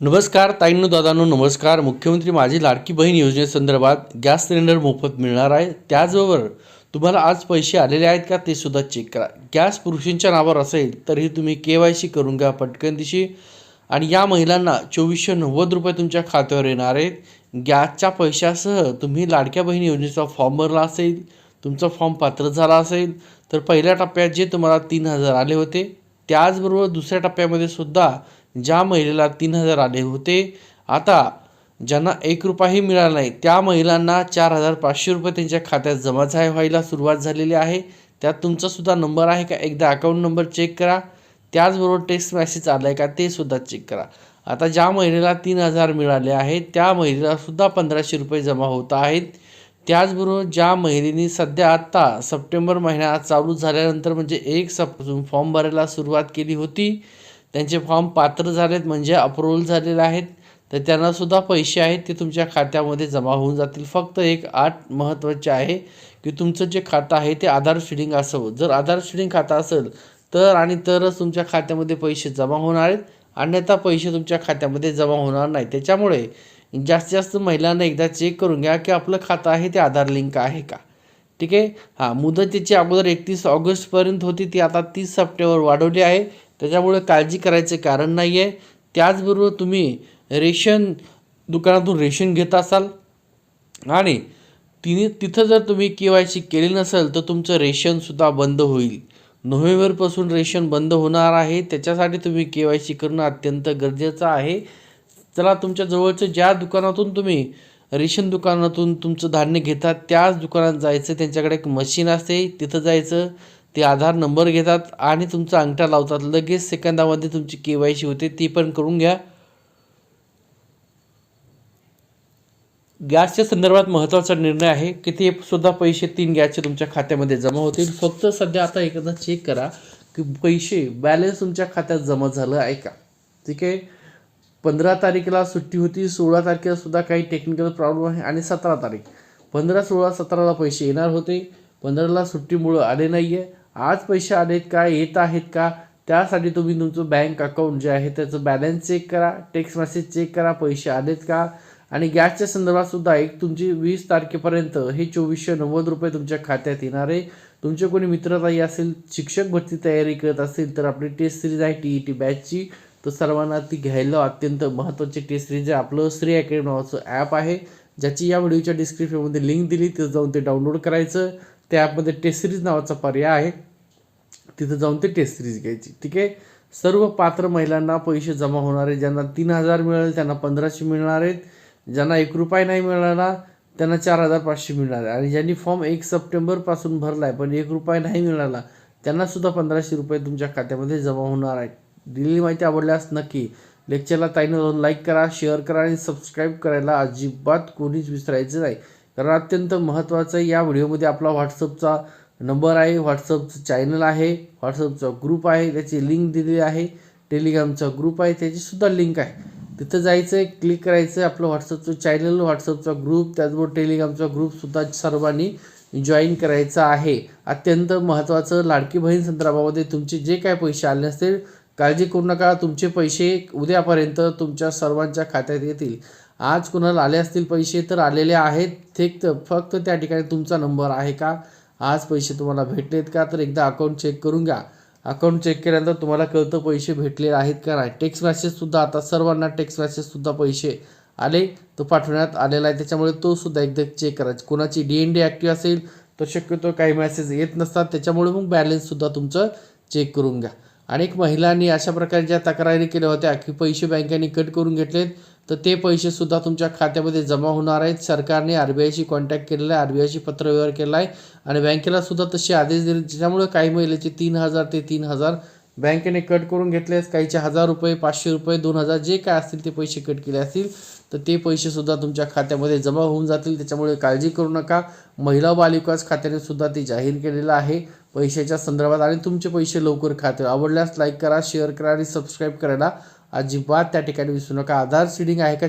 नमस्कार ताईंनो दादांनो नमस्कार. मुख्यमंत्री माझी लाडकी बहीण योजनेसंदर्भात गॅस सिलेंडर मोफत मिळणार आहे. त्याचबरोबर तुम्हाला आज पैसे आलेले आहेत का ते सुद्धा चेक करा. गॅस पुरुषांच्या नावावर असेल तरीही तुम्ही के वाय सी करून घ्या पटकन दिशी. आणि या महिलांना चोवीसशे नव्वद रुपये तुमच्या खात्यावर येणार आहेत. गॅसच्या पैशासह तुम्ही लाडक्या बहीण योजनेचा फॉर्म भरला असेल तुमचा फॉर्म पात्र झाला असेल तर पहिल्या टप्प्यात जे तुम्हाला तीन हजार आले होते त्याचबरोबर दुसऱ्या टप्प्यामध्ये सुद्धा ज्या महिलेला तीन हजार आले होते आता ज्यांना एक रुपयाही मिळाला नाही त्या महिलांना चार हजार पाचशे रुपये त्यांच्या खात्यात जमा झा व्हायला सुरुवात झालेली आहे. त्यात तुमचा सुद्धा नंबर आहे का? एकदा अकाउंट नंबर चेक करा. त्याचबरोबर टेक्स्ट मेसेज आला आहे का? ते सुद्धा चेक करा. आता ज्या महिलेला तीन हजार मिळाले आहेत त्या महिलेला सुद्धा पंधराशे रुपये जमा होत आहेत. त्याचबरोबर ज्या महिलेनी सध्या आत्ता सप्टेंबर महिना चालू झाल्यानंतर म्हणजे एक सप फॉर्म भरायला सुरुवात केली होती त्यांचे फॉर्म पात्र झालेत म्हणजे अप्रूव्हल झालेले आहेत तर त्यांनासुद्धा पैसे आहेत ते तुमच्या खात्यामध्ये जमा होऊन जातील. फक्त एक आठ महत्त्वाचे आहे की तुमचं जे खातं आहे ते आधार शिडिंग असावं. जर आधार शिडिंग खातं असेल तर आणि तरच तुमच्या खात्यामध्ये पैसे जमा होणार आहेत अन्यथा पैसे तुमच्या खात्यामध्ये जमा होणार नाही. त्याच्यामुळे जास्तीत जास्त महिलांना एकदा चेक करून घ्या की आपलं खातं आहे ते आधार लिंक आहे का. ठीक आहे? हां मुदतीची अगोदर एकतीस ऑगस्टपर्यंत होती ती आता तीस सप्टेंबर वाढवली आहे. त्याच्यामुळे काळजी करायचे कारण नाही आहे त्याचबरोबर तुम्ही रेशन दुकानातून रेशन घेत असाल आणि तिने तिथं जर तुम्ही के वाय सी केली नसेल तर तुमचं रेशनसुद्धा बंद होईल. नोव्हेंबरपासून रेशन बंद होणार आहे. त्याच्यासाठी तुम्ही के वाय सी करणं अत्यंत गरजेचं आहे. चला तुमच्या जवळचं ज्या दुकानातून तुम्ही रेशन दुकानातून तुमचं धान्य घेतात त्याच दुकानात जायचं. त्यांच्याकडे एक मशीन असते तिथं जायचं. ते आधार नंबर घेतात आणि तुमचा अंगठा लावतात. लगेच सेकंदामध्ये तुमची के वाय सी होते ती पण करून घ्या. गॅसच्या संदर्भात महत्त्वाचा निर्णय आहे. की ते सुद्धा पैसे तीन गॅसचे तुमच्या खात्यामध्ये जमा होतील. फक्त सध्या आता एकदा चेक करा की पैसे बॅलन्स तुमच्या खात्यात जमा झालं आहे का? ठीक आहे? पंधरा तारखेला सुट्टी होती सोळा तारखेला सुद्धा काही टेक्निकल प्रॉब्लेम आहे आणि सतरा तारीख. पंधरा सोळा सतराला पैसे येणार होते. पंधराला सुट्टीमुळं आले नाही आहे आज पैसे आलेत का येत आहेत का त्यासाठी तुम्ही तुमचं बँक अकाउंट जे आहे त्याचं बॅलन्स चेक करा टेक्स्ट मेसेज चेक करा पैसे आलेत का? आणि गॅसच्या संदर्भात सुद्धा एक तुमची वीस तारखेपर्यंत हे चोवीसशे नव्वद रुपये तुमच्या खात्यात येणार आहे. तुमचे कोणी मित्रताई असेल शिक्षक भरती तयारी करत असेल तर आपली टेस्ट सिरीज आहे टी ई टी बॅचची तर सर्वांना ती घ्यायला अत्यंत महत्त्वाची टेस्ट सिरीज आहे. आपलं श्री अकॅडमी नावाचं ॲप आहे. ज्याची या व्हिडिओच्या डिस्क्रिप्शनमध्ये लिंक दिली तिथं जाऊन ते डाउनलोड करायचं. त्या ॲपमध्ये टेस्ट सिरीज नावाचा पर्याय आहे. तिथं जाऊन ते टेस्ट सिरीज घ्यायची ठीक आहे? सर्व पात्र महिलांना पैसे जमा होणार आहे ज्यांना तीन हजार मिळेल त्यांना पंधराशे मिळणार आहेत. ज्यांना एक रुपये नाही मिळाला त्यांना चार हजार पाचशे मिळणार आहे आणि ज्यांनी फॉर्म एक सप्टेंबरपासून भरला आहे पण एक रुपये नाही मिळाला त्यांनासुद्धा पंधराशे रुपये तुमच्या खात्यामध्ये जमा होणार आहेत. दिलेली माहिती आवडल्यास नक्की लेक्चरला ताईनं जाऊन लाईक करा शेअर करा आणि सबस्क्राईब करायला अजिबात कोणीच विसरायचं नाही. कारण अत्यंत महत्त्वाचं या व्हिडिओमध्ये आपला व्हॉट्सअपचा नंबर आहे व्हॉट्सअपचं चॅनल आहे व्हॉट्सअपचा ग्रुप आहे त्याची लिंक दिलेली आहे टेलिग्रामचा ग्रुप आहे त्याचीसुद्धा लिंक आहे. तिथं जायचं आहे क्लिक करायचं आहे आपलं व्हॉट्सअपचं चॅनल व्हॉट्सअपचा ग्रुप त्याचबरोबर टेलिग्रामचा ग्रुपसुद्धा सर्वांनी जॉईन करायचं आहे. अत्यंत महत्त्वाचं लाडकी बहीण संदर्भामध्ये तुमचे जे काय पैसे आले असतील काळजी करू नका तुमचे पैसे उद्यापर्यंत तुमच्या सर्वांच्या खात्यात येतील. आज कुणाला आले असतील पैसे तर आलेले आहेत फक्त फक्त त्या ठिकाणी तुमचा नंबर आहे का? आज पैसे तुम्हाला भेटलेत का? तर एकदा अकाउंट चेक करून घ्या. अकाउंट चेक केल्यानंतर तुम्हाला कळतं पैसे भेटले आहेत का नाही. टेक्स्ट मॅसेजसुद्धा आता सर्वांना टेक्स्ट मॅसेजसुद्धा पैसे आले तो पाठवण्यात आलेला आहे. त्याच्यामुळे तो सुद्धा एकदा चेक करायचा कोणाची डी एन डी ॲक्टिव्ह असेल तर शक्यतो काही मॅसेज येत नसतात. त्याच्यामुळे मग बॅलन्ससुद्धा तुमचं चेक करून घ्या. अनेक महिलांनी अशा प्रकारच्या तक्रारी केल्या होत्या की पैसे बँकेने कट करून घेतलेत तर ते पैसेसुद्धा तुमच्या खात्यामध्ये जमा होणार आहेत. सरकारने आर बी आयशी कॉन्टॅक्ट केलेला आहे आर बी आयशी पत्रव्यवहार केला आहे आणि बँकेला सुद्धा तसे आदेश दिले. ज्यामुळे काही महिलेचे तीन हजार ते तीन हजार बँकेने कट करून घेतले आहेत. काहीचे हजार रुपये पाचशे रुपये दोन हजार जे काय असतील ते पैसे कट केले असतील तर ते पैसेसुद्धा तुमच्या खात्यामध्ये जमा होऊन जातील. त्याच्यामुळे काळजी करू नका. महिला बालविकास खात्याने सुद्धा ते जाहीर केलेलं आहे. पैशाच्या संदर्भात आणि तुमचे पैसे लवकर खाते. आवडल्यास लाईक करा शेअर करा आणि सबस्क्राईब करायला अजिबात त्या ठिकाणी विसरू नका. आधार सीडिंग आहे का?